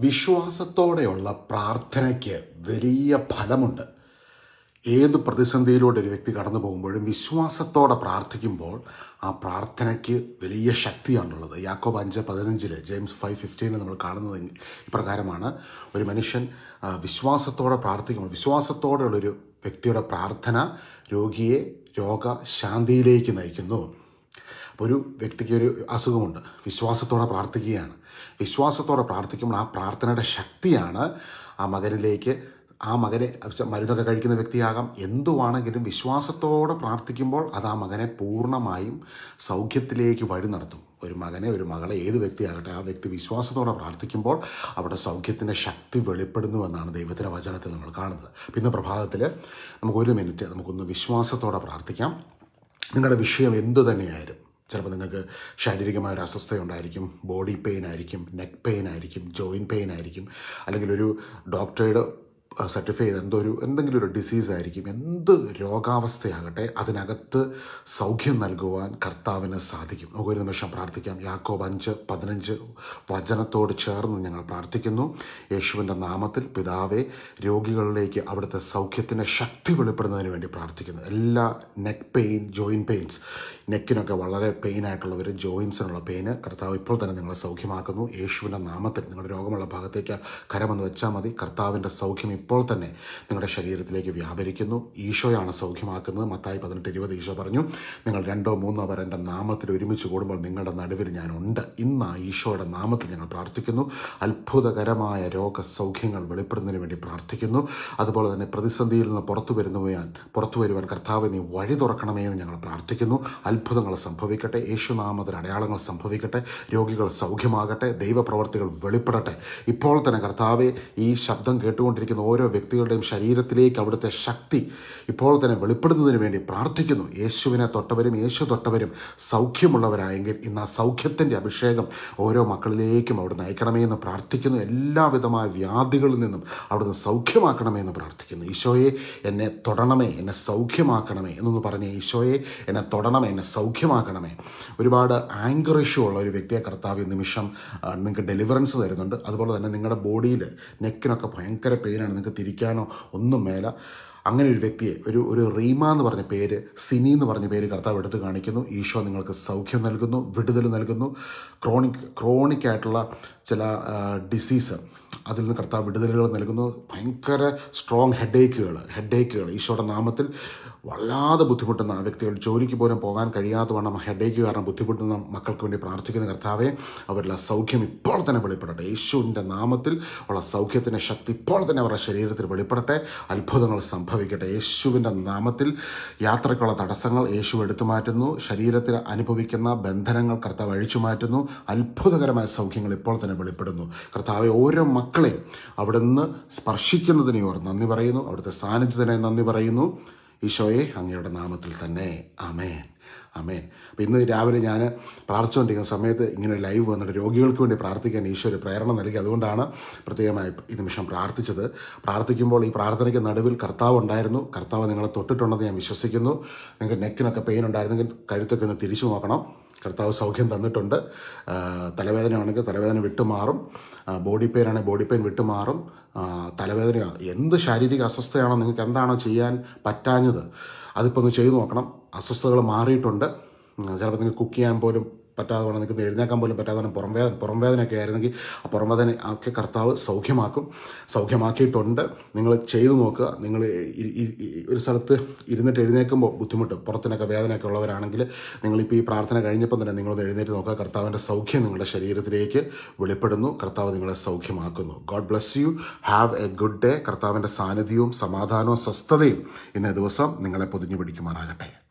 വിശ്വാസത്തോടെയുള്ള പ്രാർത്ഥനയ്ക്ക് വലിയ ഫലമുണ്ട്. ഏത് പ്രതിസന്ധിയിലൂടെ ഒരു വ്യക്തി കടന്നു പോകുമ്പോഴും വിശ്വാസത്തോടെ പ്രാർത്ഥിക്കുമ്പോൾ ആ പ്രാർത്ഥനയ്ക്ക് വലിയ ശക്തിയാണുള്ളത്. യാക്കോബ് അഞ്ച് പതിനഞ്ചിൽ ജെയിംസ് ഫൈവ് ഫിഫ്റ്റീനിൽ നമ്മൾ കാണുന്നത് ഇപ്രകാരമാണ്. ഒരു മനുഷ്യൻ വിശ്വാസത്തോടെ പ്രാർത്ഥിക്കുമ്പോൾ വിശ്വാസത്തോടെയുള്ളൊരു വ്യക്തിയുടെ പ്രാർത്ഥന രോഗിയെ രോഗശാന്തിയിലേക്ക് നയിക്കുന്നു. ഒരു വ്യക്തിക്ക് ഒരു അസുഖമുണ്ട്. വിശ്വാസത്തോടെ പ്രാർത്ഥിക്കുകയാണ്. വിശ്വാസത്തോടെ പ്രാർത്ഥിക്കുമ്പോൾ ആ പ്രാർത്ഥനയുടെ ശക്തിയാണ് ആ മകനിലേക്ക് ആ മകനെ മരുന്നൊക്കെ കഴിക്കുന്ന വ്യക്തിയാകാം. എന്തുവാണെങ്കിലും വിശ്വാസത്തോടെ പ്രാർത്ഥിക്കുമ്പോൾ അത് ആ മകനെ പൂർണമായും സൗഖ്യത്തിലേക്ക് വഴി നടത്തും. ഒരു മകനെ ഒരു മകളെ ഏത് വ്യക്തിയാകട്ടെ ആ വ്യക്തി വിശ്വാസത്തോടെ പ്രാർത്ഥിക്കുമ്പോൾ അവിടെ സൗഖ്യത്തിന്റെ ശക്തി വെളിപ്പെടുന്നു എന്നാണ് ദൈവത്തിന്റെ വചനത്തിൽ നമ്മൾ കാണുന്നത്. പിന്നെ പ്രഭാതത്തിൽ നമുക്ക് ഒരു മിനിറ്റ് നമുക്കൊന്ന് വിശ്വാസത്തോടെ പ്രാർത്ഥിക്കാം. നിങ്ങളുടെ വിഷയം എന്തു തന്നെയായാലും ചിലപ്പോൾ നിങ്ങൾക്ക് ശാരീരികമായ ഒരു അസ്വസ്ഥയുണ്ടായിരിക്കും ബോഡി പെയിൻ ആയിരിക്കും നെക്ക് പെയിൻ ആയിരിക്കും ജോയിൻ പെയിൻ ആയിരിക്കും അല്ലെങ്കിൽ ഒരു ഡോക്ടറുടെ സർട്ടിഫൈ ചെയ്ത് എന്തോ ഒരു എന്തെങ്കിലും ഒരു ഡിസീസ് ആയിരിക്കും. എന്ത് രോഗാവസ്ഥയാകട്ടെ അതിനകത്ത് സൗഖ്യം നൽകുവാൻ കർത്താവിന് സാധിക്കും. നമുക്ക് ഒരു നിമിഷം പ്രാർത്ഥിക്കാം. യാക്കോബ് അഞ്ച് പതിനഞ്ച് വചനത്തോട് ചേർന്ന് ഞങ്ങൾ പ്രാർത്ഥിക്കുന്നു. യേശുവിന്റെ നാമത്തിൽ പിതാവെ രോഗികളിലേക്ക് അവിടുത്തെ സൗഖ്യത്തിന്റെ ശക്തി വെളിപ്പെടുന്നതിന് വേണ്ടി പ്രാർത്ഥിക്കുന്നു. എല്ലാ നെക്ക് പെയിൻ ജോയിൻ പെയിൻസ് നെക്കിനൊക്കെ വളരെ പെയിൻ ആയിട്ടുള്ളവർ ജോയിൻസിനുള്ള പെയിന് കർത്താവ് ഇപ്പോൾ തന്നെ നിങ്ങളെ സൗഖ്യമാക്കുന്നു. യേശുവിന്റെ നാമത്തിൽ നിങ്ങളുടെ രോഗമുള്ള ഭാഗത്തേക്ക് കരമെന്ന് വെച്ചാൽ മതി. കർത്താവിന്റെ സൗഖ്യം ഇപ്പോൾ തന്നെ നിങ്ങളുടെ ശരീരത്തിലേക്ക് വ്യാപരിക്കുന്നു. ഈശോയാണ് സൗഖ്യമാക്കുന്നത്. മത്തായി പതിനെട്ട് ഇരുപത് ഈശോ പറഞ്ഞു നിങ്ങൾ രണ്ടോ മൂന്നോ പേർ എന്റെ നാമത്തിൽ ഒരുമിച്ച് കൂടുമ്പോൾ നിങ്ങളുടെ നടുവിൽ ഞാനുണ്ട്. ഇന്ന് ആ ഈശോയുടെ നാമത്തിൽ ഞങ്ങൾ പ്രാർത്ഥിക്കുന്നു. അത്ഭുതകരമായ രോഗസൗഖ്യങ്ങൾ വെളിപ്പെടുന്നതിന് വേണ്ടി പ്രാർത്ഥിക്കുന്നു. അതുപോലെ തന്നെ പ്രതിസന്ധിയിൽ നിന്ന് പുറത്തു വരുന്നുവാൻ പുറത്തു വരുവാൻ കർത്താവ് നീ വഴി തുറക്കണമേ എന്ന് ഞങ്ങൾ പ്രാർത്ഥിക്കുന്നു. അത്ഭുതങ്ങൾ സംഭവിക്കട്ടെ. യേശുനാമത്തിൽ അടയാളങ്ങൾ സംഭവിക്കട്ടെ. രോഗികൾ സൗഖ്യമാകട്ടെ. ദൈവപ്രവർത്തികൾ വെളിപ്പെടട്ടെ. ഇപ്പോൾ തന്നെ കർത്താവെ ഈ ശബ്ദം കേട്ടുകൊണ്ടിരിക്കുന്ന ഓരോ വ്യക്തികളുടെയും ശരീരത്തിലേക്ക് അവിടുത്തെ ശക്തി ഇപ്പോൾ തന്നെ വെളിപ്പെടുന്നതിന് വേണ്ടി പ്രാർത്ഥിക്കുന്നു. യേശുവിനെ തൊട്ടവരും യേശു തൊട്ടവരും സൗഖ്യമുള്ളവരായെങ്കിൽ ഇന്ന് ആ സൗഖ്യത്തിന്റെ അഭിഷേകം ഓരോ മക്കളിലേക്കും അവിടെ അയക്കണമേ എന്ന് പ്രാർത്ഥിക്കുന്നു. എല്ലാവിധമായ വ്യാധികളിൽ നിന്നും അവിടുന്ന് സൗഖ്യമാക്കണമേ എന്ന് പ്രാർത്ഥിക്കുന്നു. ഈശോയെ എന്നെ തൊടണമേ എന്നെ സൗഖ്യമാക്കണമേ എന്നൊന്ന് പറഞ്ഞ് ഈശോയെ എന്നെ തൊടണമേ എന്നെ സൗഖ്യമാക്കണമേ. ഒരുപാട് ആങ്കർ ഇഷ്യൂ ഉള്ള ഒരു വ്യക്തിയെ കർത്താവ് നിമിഷം നിങ്ങൾക്ക് ഡെലിവറൻസ് തരുന്നുണ്ട്. അതുപോലെ തന്നെ നിങ്ങളുടെ ബോഡിയിൽ നെക്കിനൊക്കെ ഭയങ്കര പെയിനാണ് നിങ്ങൾക്ക് തിരിക്കാനോ ഒന്നും മേല. അങ്ങനെ ഒരു വ്യക്തിയെ ഒരു ഒരു റീമ എന്ന് പറഞ്ഞ പേര് സിനി എന്ന് പറഞ്ഞ പേര് കർത്താവ് എടുത്ത് കാണിക്കുന്നു. ഈശോ നിങ്ങൾക്ക് സൗഖ്യം നൽകുന്നു വിടുതൽ നൽകുന്നു. ക്രോണിക് ക്രോണിക് ആയിട്ടുള്ള ചില ഡിസീസ് അതിൽ നിന്ന് കർത്താവ് വിടുതലുകൾ നൽകുന്നു ഭയങ്കര സ്ട്രോങ് ഹെഡേക്കുകൾ ഹെഡേക്കുകൾ ഈശോയുടെ നാമത്തിൽ വല്ലാതെ ബുദ്ധിമുട്ടുന്ന ആ വ്യക്തികൾ ജോലിക്ക് പോലും പോകാൻ കഴിയാത്ത വണ്ണം ഹെഡേക്ക് കാരണം ബുദ്ധിമുട്ടുന്ന മക്കൾക്ക് വേണ്ടി പ്രാർത്ഥിക്കുന്ന കർത്താവെ അവരുടെ സൗഖ്യം ഇപ്പോൾ തന്നെ വെളിപ്പെടട്ടെ. യേശുവിന്റെ നാമത്തിൽ ഉള്ള സൗഖ്യത്തിന്റെ ശക്തി ഇപ്പോൾ തന്നെ അവരുടെ ശരീരത്തിൽ വെളിപ്പെടട്ടെ. അത്ഭുതങ്ങൾ സംഭവിക്കട്ടെ. യേശുവിന്റെ നാമത്തിൽ യാത്രയ്ക്കുള്ള തടസ്സങ്ങൾ യേശു എടുത്തു മാറ്റുന്നു. ശരീരത്തിൽ അനുഭവിക്കുന്ന ബന്ധനങ്ങൾ കർത്താവ് അഴിച്ചു മാറ്റുന്നു. അത്ഭുതകരമായ സൗഖ്യങ്ങൾ ഇപ്പോൾ തന്നെ വെളിപ്പെടുന്നു. കർത്താവെ ഓരോ മക്കളെയും അവിടുന്ന് സ്പർശിക്കുന്നതിനെ ഓർ നന്ദി പറയുന്നു. അവിടുത്തെ സാന്നിധ്യത്തിനെ നന്ദി പറയുന്നു. ഈശോയെ അങ്ങയുടെ നാമത്തിൽ തന്നെ. അമേൻ അമേൻ അപ്പം ഇന്ന് രാവിലെ ഞാൻ പ്രാർത്ഥിച്ചുകൊണ്ടിരിക്കുന്ന സമയത്ത് ഇങ്ങനെ ലൈവ് വന്നിട്ട് രോഗികൾക്ക് വേണ്ടി പ്രാർത്ഥിക്കാൻ ഈശോ ഒരു പ്രേരണ നൽകി. അതുകൊണ്ടാണ് പ്രത്യേകമായി ഈ നിമിഷം പ്രാർത്ഥിച്ചത്. പ്രാർത്ഥിക്കുമ്പോൾ ഈ പ്രാർത്ഥനയ്ക്ക് നടുവിൽ കർത്താവ് ഉണ്ടായിരുന്നു. കർത്താവ് നിങ്ങളെ തൊട്ടിട്ടുണ്ടെന്ന് ഞാൻ വിശ്വസിക്കുന്നു. നിങ്ങൾക്ക് നെക്കിനൊക്കെ പെയിൻ ഉണ്ടായിരുന്നെങ്കിൽ കഴുത്തൊക്കെ ഒന്ന് തിരിച്ചു നോക്കണം. കർത്താവ് സൗഖ്യം തന്നിട്ടുണ്ട്. തലവേദന ആണെങ്കിൽ തലവേദന വിട്ടുമാറും. ബോഡി പെയിൻ ആണെങ്കിൽ ബോഡി പെയിൻ വിട്ടുമാറും. തലവേദന എന്ത് ശാരീരിക അസ്വസ്ഥയാണോ നിങ്ങൾക്ക് എന്താണോ ചെയ്യാൻ പറ്റാഞ്ഞത് അതിപ്പോൾ ഒന്ന് ചെയ്തു നോക്കണം. അസ്വസ്ഥതകൾ മാറിയിട്ടുണ്ട്. ചിലപ്പോൾ നിങ്ങൾക്ക് കുക്ക് ചെയ്യാൻ പോലും പറ്റാതെ നിങ്ങൾക്ക് എഴുന്നേക്കാൻ പോലും പറ്റാതെ പുറം വേദന പുറം വേദനയൊക്കെ ആയിരുന്നെങ്കിൽ ആ പുറം വേദന ഒക്കെ കർത്താവ് സൗഖ്യമാക്കും. സൗഖ്യമാക്കിയിട്ടുണ്ട്. നിങ്ങൾ ചെയ്തു നോക്കുക. നിങ്ങൾ ഒരു സ്ഥലത്ത് ഇരുന്നിട്ട് എഴുന്നേൽക്കുമ്പോൾ ബുദ്ധിമുട്ട് പുറത്തിനൊക്കെ വേദനയൊക്കെ ഉള്ളവരാണെങ്കിൽ നിങ്ങളിപ്പോൾ ഈ പ്രാർത്ഥന കഴിഞ്ഞപ്പം തന്നെ നിങ്ങളൊന്ന് എഴുന്നേറ്റ് നോക്കുക. കർത്താവിന്റെ സൗഖ്യം നിങ്ങളുടെ ശരീരത്തിലേക്ക് വെളിപ്പെടുന്നു. കർത്താവ് നിങ്ങളെ സൗഖ്യമാക്കുന്നു. God bless you have a good day കർത്താവിന്റെ സാന്നിധ്യവും സമാധാനവും സ്വസ്ഥതയും ഇന്നേ ദിവസം നിങ്ങളെ പൊതിഞ്ഞു പിടിക്കുമാറാകട്ടെ.